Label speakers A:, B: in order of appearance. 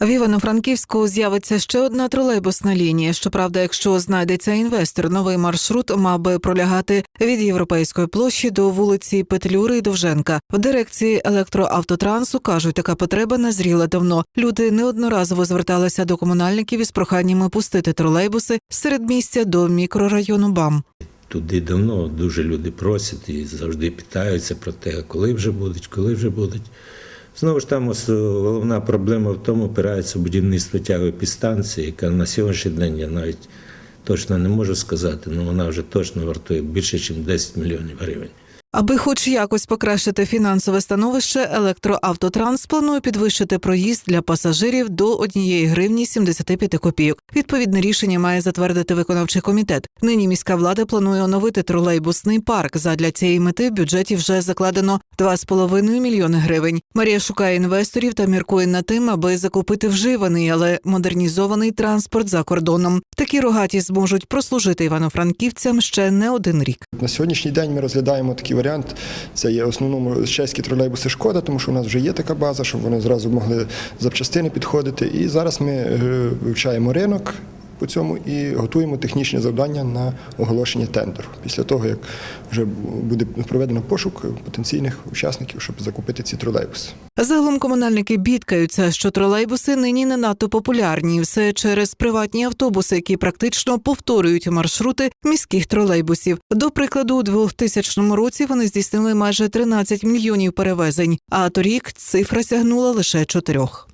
A: В Івано-Франківську з'явиться ще одна тролейбусна лінія. Щоправда, якщо знайдеться інвестор, новий маршрут мав би пролягати від європейської площі до вулиці Петлюри і Довженка. В дирекції електроавтотрансу кажуть, така потреба назріла давно. Люди неодноразово зверталися до комунальників із проханнями пустити тролейбуси з середмістя до мікрорайону БАМ.
B: Туди давно дуже люди просять і завжди питаються про те, коли вже будуть, коли вже будуть. Знову ж там головна проблема в тому, опирається будівництво тягової підстанції, яка на сьогоднішній день я навіть точно не можу сказати, але вона вже точно вартує більше, ніж 10 мільйонів гривень.
A: Аби хоч якось покращити фінансове становище, електроавтотранс планує підвищити проїзд для пасажирів до 1 гривні 75 копійок. Відповідне рішення має затвердити виконавчий комітет. Нині міська влада планує оновити тролейбусний парк. Задля цієї мети в бюджеті вже закладено 2,5 мільйони гривень. Марія шукає інвесторів та міркує над тим, аби закупити вживаний, але модернізований транспорт за кордоном. Такі рогаті зможуть прослужити івано-франківцям ще не один рік.
C: На сьогоднішній день ми розглядаємо такий варіант. Це є основному чеські тролейбуси шкода, тому що у нас вже є така база, щоб вони зразу могли запчастини підходити. І зараз ми е, вивчаємо ринок по цьому і готуємо технічні завдання на оголошення тендеру. Після того, як вже буде проведено пошук потенційних учасників, щоб закупити ці тролейбуси.
A: Загалом комунальники бідкаються, що тролейбуси нині не надто популярні. Все через приватні автобуси, які практично повторюють маршрути міських тролейбусів. До прикладу, у 2000 році вони здійснили майже 13 мільйонів перевезень, а торік цифра сягнула лише чотирьох.